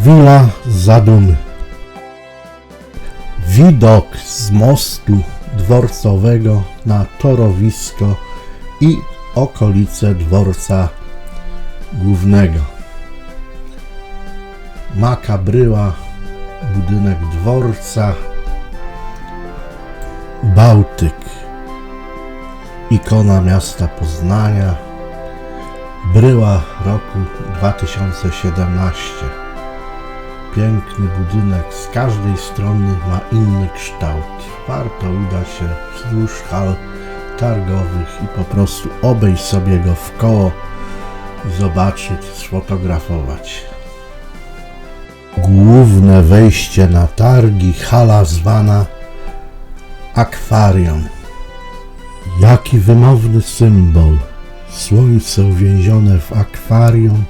Chwila zadumy. Widok z mostu dworcowego na torowisko i okolice dworca głównego. Makabryła, budynek dworca, Bałtyk, ikona miasta Poznania, bryła roku 2017. Piękny budynek, z każdej strony ma inny kształt. Warto udać się wzdłuż hal targowych i po prostu obejść sobie go w koło, zobaczyć, sfotografować. Główne wejście na targi, hala zwana akwarium. Jaki wymowny symbol. Słońce uwięzione w akwarium.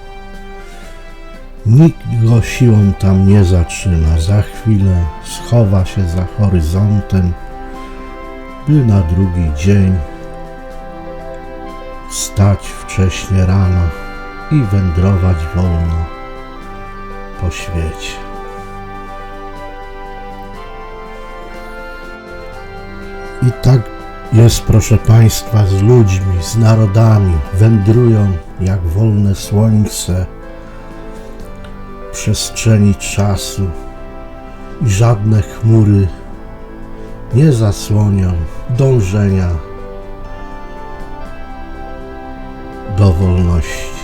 Nikt go siłą tam nie zatrzyma. Za chwilę schowa się za horyzontem, by na drugi dzień stać wcześnie rano i wędrować wolno po świecie. I tak jest, proszę Państwa, z ludźmi, z narodami. Wędrują jak wolne słońce przestrzeni czasu i żadne chmury nie zasłonią dążenia do wolności.